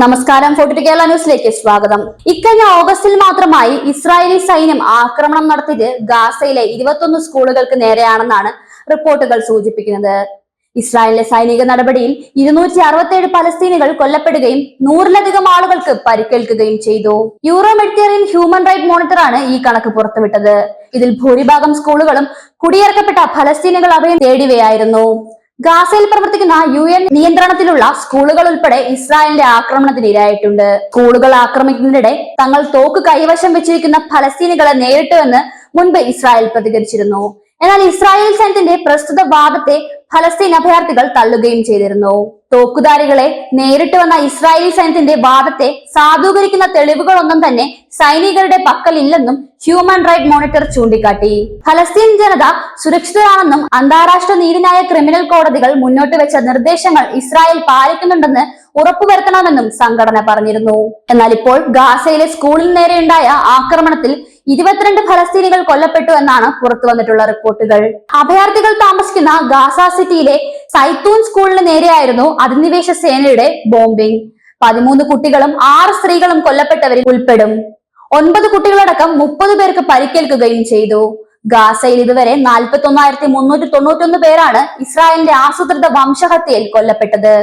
നമസ്കാരം ഫോർട്ടി കേരള ന്യൂസിലേക്ക് സ്വാഗതം. ഇക്കഴിഞ്ഞ ഓഗസ്റ്റിൽ മാത്രമായി ഇസ്രായേലി സൈന്യം ആക്രമണം നടത്തിയത് ഗാസയിലെ ഇരുപത്തൊന്ന് സ്കൂളുകൾക്ക് നേരെയാണെന്നാണ് റിപ്പോർട്ടുകൾ സൂചിപ്പിക്കുന്നത്. ഇസ്രായേലിലെ സൈനിക നടപടിയിൽ ഇരുന്നൂറ്റി അറുപത്തിയേഴ് പലസ്തീനുകൾ കൊല്ലപ്പെടുകയും നൂറിലധികം ആളുകൾക്ക് പരിക്കേൽക്കുകയും ചെയ്തു. യൂറോ മെഡിറ്ററേനിയൻ ഹ്യൂമൻ റൈറ്റ് മോണിറ്ററാണ് ഈ കണക്ക് പുറത്തുവിട്ടത്. ഇതിൽ ഭൂരിഭാഗം സ്കൂളുകളും കുടിയിറക്കപ്പെട്ട ഫലസ്തീനുകൾ അഭയം തേടിവയായിരുന്നു ഗാസയിൽ പ്രവർത്തിക്കുന്ന യു എൻ നിയന്ത്രണത്തിലുള്ള സ്കൂളുകൾ ഉൾപ്പെടെ ഇസ്രായേലിന്റെ ആക്രമണത്തിന് ഇരയായിട്ടുണ്ട്. സ്കൂളുകൾ ആക്രമിക്കുന്നതിനിടെ തങ്ങൾ തോക്ക് കൈവശം വെച്ചിരിക്കുന്ന ഫലസ്തീനികളെ നേരിട്ടുവെന്ന് മുൻപ് ഇസ്രായേൽ പ്രതികരിച്ചിരുന്നു. എന്നാൽ ഇസ്രായേൽ സൈന്യത്തിന്റെ പ്രസ്തുത വാദത്തെ ഫലസ്തീൻ അഭയാർത്ഥികൾ തള്ളുകയും ചെയ്തിരുന്നു. തോക്കുധാരികളെ നേരിട്ട് വന്ന ഇസ്രായേലി സൈന്യത്തിന്റെ വാദത്തെ സാധൂകരിക്കുന്ന തെളിവുകളൊന്നും തന്നെ സൈനികരുടെ പക്കലില്ലെന്നും ഹ്യൂമൻ റൈറ്റ് മോണിറ്റർ ചൂണ്ടിക്കാട്ടി. ഫലസ്തീൻ ജനത സുരക്ഷിതരാണെന്നും അന്താരാഷ്ട്ര നീതിന്യായ ക്രിമിനൽ കോടതികൾ മുന്നോട്ട് വെച്ച നിർദ്ദേശങ്ങൾ ഇസ്രായേൽ പാലിക്കുന്നുണ്ടെന്ന് ഉറപ്പുവരുത്തണമെന്നും സംഘടന പറഞ്ഞിരുന്നു. എന്നാൽ ഇപ്പോൾ ഗാസയിലെ സ്കൂളിന് നേരെയുണ്ടായ ആക്രമണത്തിൽ ഇരുപത്തിരണ്ട് ഫലസ്തീനികൾ കൊല്ലപ്പെട്ടു എന്നാണ് പുറത്തു വന്നിട്ടുള്ള റിപ്പോർട്ടുകൾ. അഭയാർത്ഥികൾ താമസിക്കുന്ന ഗാസ സിറ്റിയിലെ സൈത്തൂൺ സ്കൂളിന് നേരെയായിരുന്നു അധിനിവേശ സേനയുടെ ബോംബിംഗ് പതിമൂന്ന് കുട്ടികളും ആറ് സ്ത്രീകളും കൊല്ലപ്പെട്ടവരിൽ ഉൾപ്പെടും. ഒൻപത് കുട്ടികളടക്കം മുപ്പത് പേർക്ക് പരിക്കേൽക്കുകയും ചെയ്തു. ഗാസയിൽ ഇതുവരെ നാൽപ്പത്തി ഒന്നായിരത്തി മുന്നൂറ്റി തൊണ്ണൂറ്റൊന്ന് പേരാണ് ഇസ്രായേലിന്റെ ആസൂത്രിത വംശഹത്യയിൽ കൊല്ലപ്പെട്ടത്.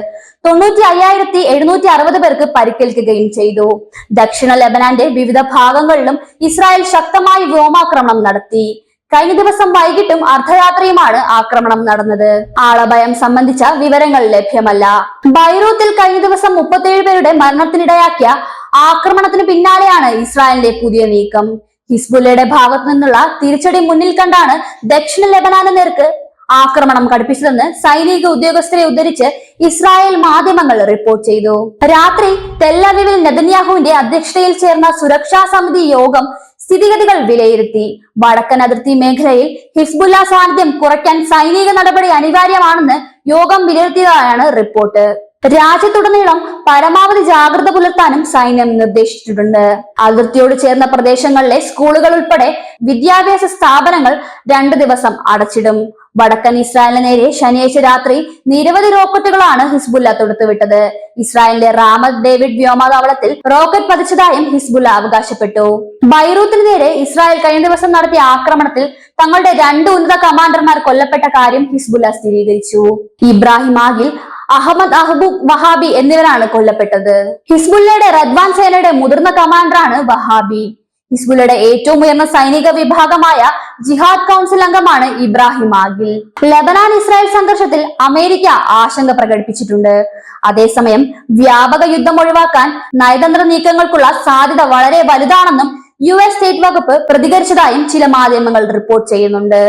തൊണ്ണൂറ്റി അയ്യായിരത്തി എഴുന്നൂറ്റി അറുപത് പേർക്ക് പരിക്കേൽക്കുകയും ചെയ്തു. ദക്ഷിണ ലെബനാന്റെ വിവിധ ഭാഗങ്ങളിലും ഇസ്രായേൽ ശക്തമായി വ്യോമാക്രമണം നടത്തി. കഴിഞ്ഞ ദിവസം വൈകിട്ടും അർദ്ധരാത്രിയുമാണ് ആക്രമണം നടന്നത്. ആളഭയം സംബന്ധിച്ച വിവരങ്ങൾ ലഭ്യമല്ല. ബൈറൂത്തിൽ കഴിഞ്ഞ ദിവസം മുപ്പത്തിയേഴ് പേരുടെ മരണത്തിനിടയാക്കിയ ആക്രമണത്തിന് പിന്നാലെയാണ് ഇസ്രായേലിന്റെ പുതിയ നീക്കം. ഹിസ്ബുല്ലയുടെ ഭാഗത്തു നിന്നുള്ള തിരിച്ചടി മുന്നിൽ കണ്ടാണ് ദക്ഷിണ ലെബനാന് നേർക്ക് ആക്രമണം കടുപ്പിച്ചതെന്ന് സൈനിക ഉദ്യോഗസ്ഥരെ ഉദ്ധരിച്ച് ഇസ്രായേൽ മാധ്യമങ്ങൾ റിപ്പോർട്ട് ചെയ്തു. രാത്രി തെല്ലവിവിൽ നെതന്യാഹുവിന്റെ അധ്യക്ഷതയിൽ ചേർന്ന സുരക്ഷാ സമിതി യോഗം സ്ഥിതിഗതികൾ വിലയിരുത്തി. വടക്കൻ അതിർത്തി മേഖലയിൽ ഹിസ്ബുല്ല സാന്നിധ്യം കുറയ്ക്കാൻ സൈനിക നടപടി അനിവാര്യമാണെന്ന് യോഗം വിലയിരുത്തിയതായാണ് റിപ്പോർട്ട്. രാജ്യത്തുടനീളം പരമാവധി ജാഗ്രത പുലർത്താനും സൈന്യം നിർദ്ദേശിച്ചിട്ടുണ്ട്. അതിർത്തിയോട് ചേർന്ന പ്രദേശങ്ങളിലെ സ്കൂളുകൾ ഉൾപ്പെടെ വിദ്യാഭ്യാസ സ്ഥാപനങ്ങൾ രണ്ടു ദിവസം അടച്ചിടും. വടക്കൻ ഇസ്രായേലിന് നേരെ ശനിയാഴ്ച രാത്രി നിരവധി റോക്കറ്റുകളാണ് ഹിസ്ബുല്ല തൊടുത്തുവിട്ടത്. ഇസ്രായേലിന്റെ റാമത് ഡേവിഡ് വ്യോമതാവളത്തിൽ റോക്കറ്റ് പതിച്ചതായും ഹിസ്ബുല്ല അവകാശപ്പെട്ടു. ബൈറൂത്തിന് നേരെ ഇസ്രായേൽ കഴിഞ്ഞ ദിവസം നടത്തിയ ആക്രമണത്തിൽ തങ്ങളുടെ രണ്ട് ഉന്നത കമാൻഡർമാർ കൊല്ലപ്പെട്ട കാര്യം ഹിസ്ബുല്ല സ്ഥിരീകരിച്ചു. ഇബ്രാഹിം ആഗിൽ അഹമ്മദ് അഹബൂബ് വഹാബി എന്നിവരാണ് കൊല്ലപ്പെട്ടത്. ഹിസ്ബുല്ലയുടെ റദ്വാൻ സേനയുടെ മുതിർന്ന കമാൻഡറാണ് വഹാബി. ഹിസ്ബുല്ലയുടെ ഏറ്റവും ഉയർന്ന സൈനിക വിഭാഗമായ ജിഹാദ് കൗൺസിൽ അംഗമാണ് ഇബ്രാഹിം ആഗിൽ ലബനാൻ ഇസ്രായേൽ സംഘർഷത്തിൽ അമേരിക്ക ആശങ്ക പ്രകടിപ്പിച്ചിട്ടുണ്ട്. അതേസമയം വ്യാപക യുദ്ധം ഒഴിവാക്കാൻ നയതന്ത്ര നീക്കങ്ങൾക്കുള്ള സാധ്യത വളരെ വലുതാണെന്നും യു എസ് സ്റ്റേറ്റ് വകുപ്പ് പ്രതികരിച്ചതായും ചില മാധ്യമങ്ങൾ റിപ്പോർട്ട് ചെയ്യുന്നുണ്ട്.